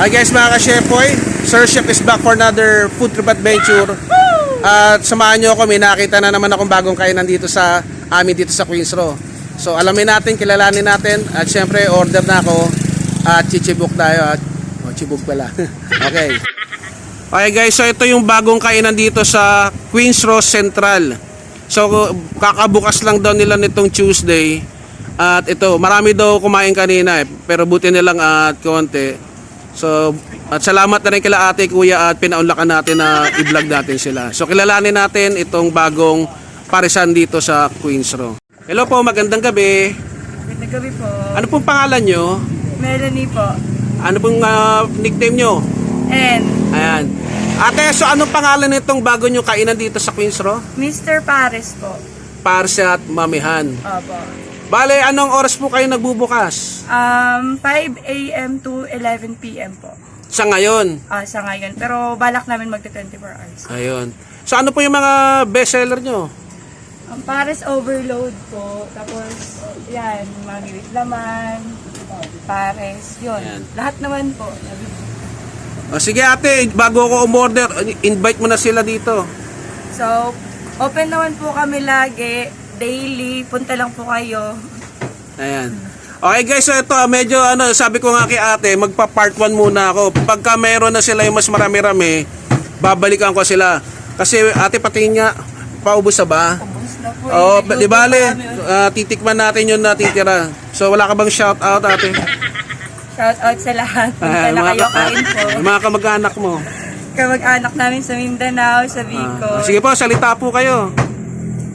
Hi guys mga ka-Shepoy, Sir Chef is back for another food trip adventure. At samahan nyo ako, may nakita na naman akong bagong kainan dito sa amin dito sa Queens Row. So alamin natin, kilalanin natin at syempre order na ako at chichibuk tayo at oh, chibuk pala. okay. Okay guys, so ito yung bagong kainan dito sa Queens Row Central. So kakabukas lang daw nila nitong Tuesday. At ito, marami daw kumain kanina eh, pero buti nilang at konti. So, at salamat na rin kila ate, kuya at pinaunlakan natin na i-vlog natin sila. So, kilalanin natin itong bagong parisan dito sa Queens Row. Hello po, magandang gabi. Magandang gabi po. Ano pong pangalan nyo? Melanie po. Ano pong ah, nickname nyo? And Ayan. Ate, so anong pangalan nitong bago nyo kainan dito sa Queens Row? Mr. Paris po. Parsa at Mamihan. Opo. Bale, anong oras po kayo nagbubukas? Um, 5 a.m. to 11 p.m. po. Sa ngayon. Ah, sa ngayon. Pero balak namin magta 24 hours. Ayun. So ano po yung mga bestseller nyo? Ang Paris overload po. Tapos, yan, magiwit laman, Paris, yun. Yan. Lahat naman po. O sige ate, bago ako umorder, invite mo na sila dito. So, open naman po kami lagi. Daily. Punta lang po kayo. Ayan. Okay guys, so ito medyo ano, sabi ko nga kay ate, magpa part 1 muna ako. Pagka meron na sila yung mas marami-rami, babalikan ko sila. Kasi ate pati nga, paubos na ba? Ubus na po. Oo, eh. di bale, Nagluto ah, titikman natin yung natitira. So wala ka bang shout out ate? Shout out sa lahat. Punta Ah, na kayo ka- kain po. mga kamag-anak mo. Kamag-anak namin sa Mindanao, sa Bicol. Ah, sige po, salita po kayo.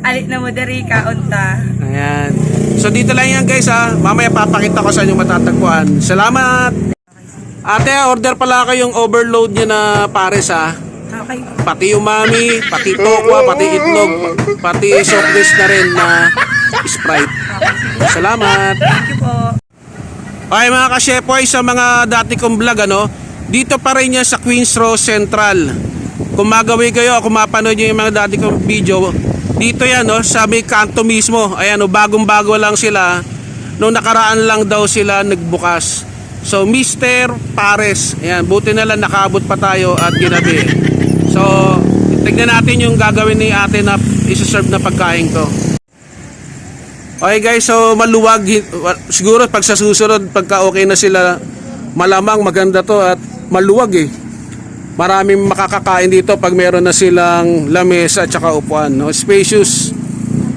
Alit na mo dari ka, unta. Ayan. So dito lang yan guys ha. Mamaya papakita ko sa inyo matatagpuan. Salamat! Ate, order pala kayong overload nyo na pares ha. Okay. Pati umami, pati tokwa, pati itlog, pati soft drinks na rin na Sprite. Salamat! Thank you po. Okay mga ka-shepoy, sa mga dati kong vlog ano, dito pa rin yan sa Queens Row Central. Kung magawi kayo, kung mapanood nyo yung mga dati kong video, dito yan no, sa may kanto mismo. Ayan no, bagong bago lang sila. Nung nakaraan lang daw sila nagbukas. So Mr. Pares, ayan, buti na lang nakabot pa tayo at ginabi. So, tignan natin yung gagawin ni ate na isa-serve na pagkain ko. Okay guys, so maluwag siguro pag sa susunod pagka okay na sila malamang maganda to at maluwag eh. Maraming makakakain dito pag meron na silang lamesa at saka upuan, no? Spacious.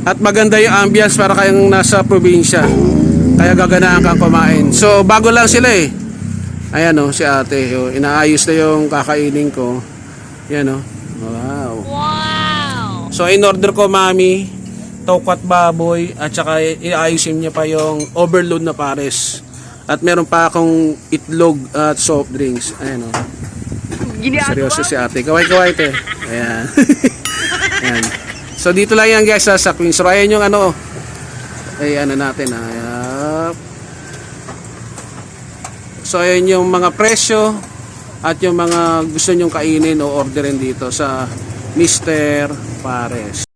At maganda yung ambience para kayong nasa probinsya. Kaya gaganaan kang kumain. So bago lang sila eh. Ayan oh, si ate. Oh, inaayos na yung kakainin ko. Yan oh. Wow. So in order ko mami, tokwat baboy at saka iayusin niya pa yung overload na pares. At meron pa akong itlog at soft drinks. Ayan o. Seryoso si ate. Kaway-kaway te. Ayan. Ayan. So dito lang yan guys ha, sa Queens Row. Ayan yung ano. Ay ano natin. Ayan. So ayan yung mga presyo at yung mga gusto nyong kainin o orderin dito sa Mr. Pares.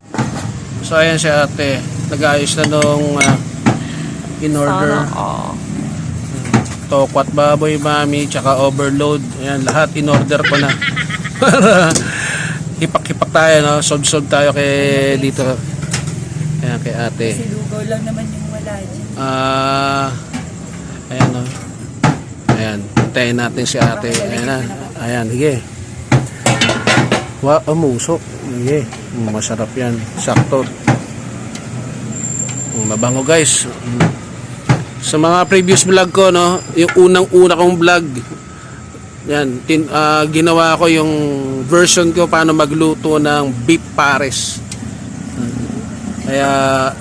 So ayan si ate, nag-ayos na nung uh, in order. Tokwat baboy mami, tsaka overload. Ayan, lahat in order ko na. Para hipak-hipak tayo, no? Solve-solve tayo kay dito. Ayan, kay ate. Si Lugaw lang naman yung wala dyan. Ah, ayan o. Ayan, hintayin natin si ate. Ayan na. Ayan, sige. Wa, oh, musok. Sige. Mm, Masarap yan. Sakto. Mabango guys. Mm. Sa mga previous vlog ko, no, yung unang-una kong vlog, yan, tin, ah, ginawa ko yung version ko paano magluto ng beef pares. Kaya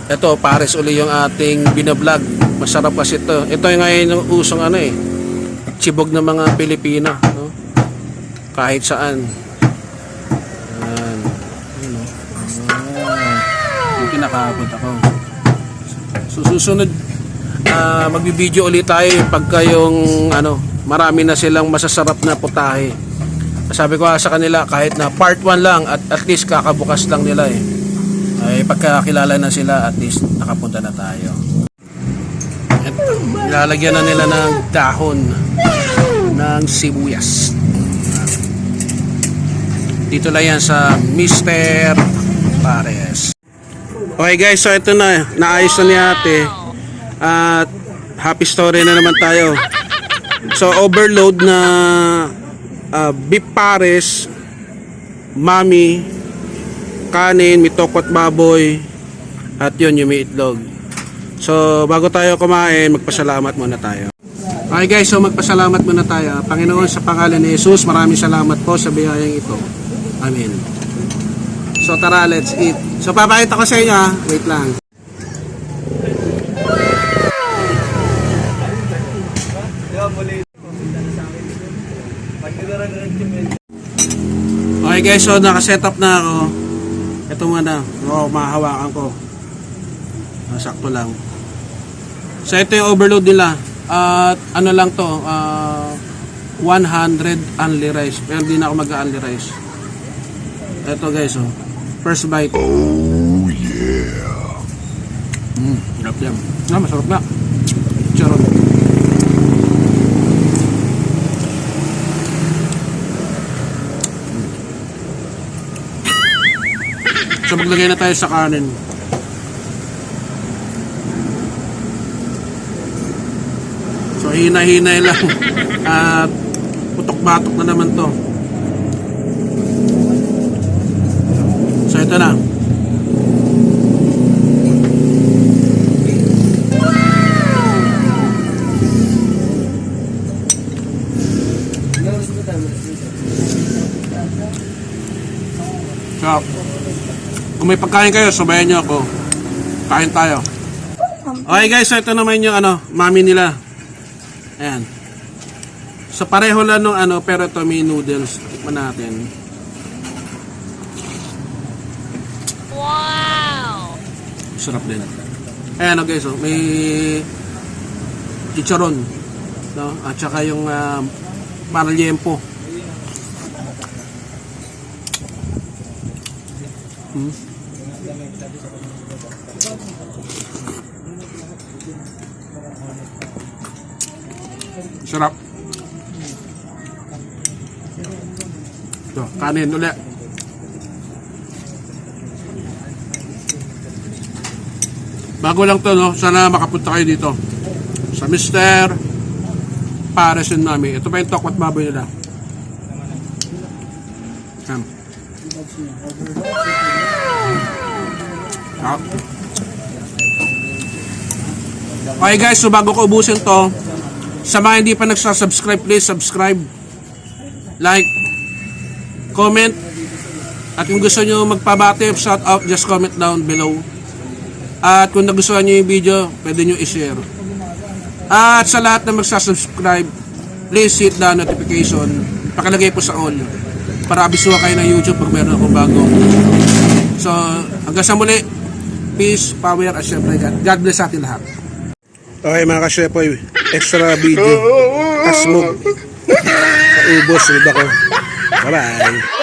ito, pares uli yung ating binablog. Masarap kasi ito. Ito yung ngayon yung usong ano eh. Chibog ng mga Pilipino. No? Kahit saan. Yan. Yun, no? Ah, yung kinakabot ako. So susunod, ah magbibideo ulit tayo pagka yung ano, marami na silang masasarap na putahe. Sabi ko sa kanila kahit na part 1 lang at at least kakabukas lang nila eh ay pagkakilala na sila at least nakapunta na tayo. At ilalagyan na nila ng dahon. ng sibuyas. Dito lang yan sa Mr. Pares. Okay guys, so ito na. Naayos na ni ate. At happy story na naman tayo. So overload na uh, beef pares, mami, kanin, may tokot baboy, at yun yung may itlog. So bago tayo kumain, magpasalamat muna tayo. Okay guys, so magpasalamat muna tayo. Panginoon sa pangalan ni Jesus, maraming salamat po sa biyayang ito. Amen. So tara, let's eat. So papakita ko sa inyo ha. Wait lang. Okay guys, so nakaset up na ako. Ito muna, oh, mahahawakan ko. Ah, sakto lang. So ito yung overload nila. At ano lang to, ah, 100 only rice. Pero hindi na ako mag-only rice. Ito guys, oh. First bite. Oh yeah. Mm, sarap yan. Ah, masarap na. Charot. Maglagay na tayo sa kanin. So hina-hinay lang. At putok-batok na naman to. So ito na. So, kung may pagkain kayo, sabayan nyo ako. Kain tayo. Okay guys, so ito naman yung ano, mami nila. Ayan. So pareho lang nung ano, pero ito may noodles. Tikman natin. Wow! Sarap din. Ayan o guys, oh, may chicharon. No? At saka yung uh, paraliempo. Hmm? Sarap. Ito, kanin ulit. Bago lang to, no? Sana makapunta kayo dito. Sa Mr. Pares and Mami. Ito pa yung tokwat baboy nila. Yan. Okay guys, so bago ko ubusin to, sa mga hindi pa nagsasubscribe, please subscribe, like, comment, at kung gusto nyo magpabati shout out, just comment down below. At kung nagustuhan nyo yung video, pwede nyo i-share. At sa lahat na magsasubscribe, please hit the notification. Pakilagay po sa all. Para abisuhan kayo ng YouTube pag meron akong bago. So, hanggang sa muli, peace, power, at syempre God. God bless sa atin lahat. Okay mga kasyepoy, extra video. Kasmog. Ubos, ulit ako. Bye-bye.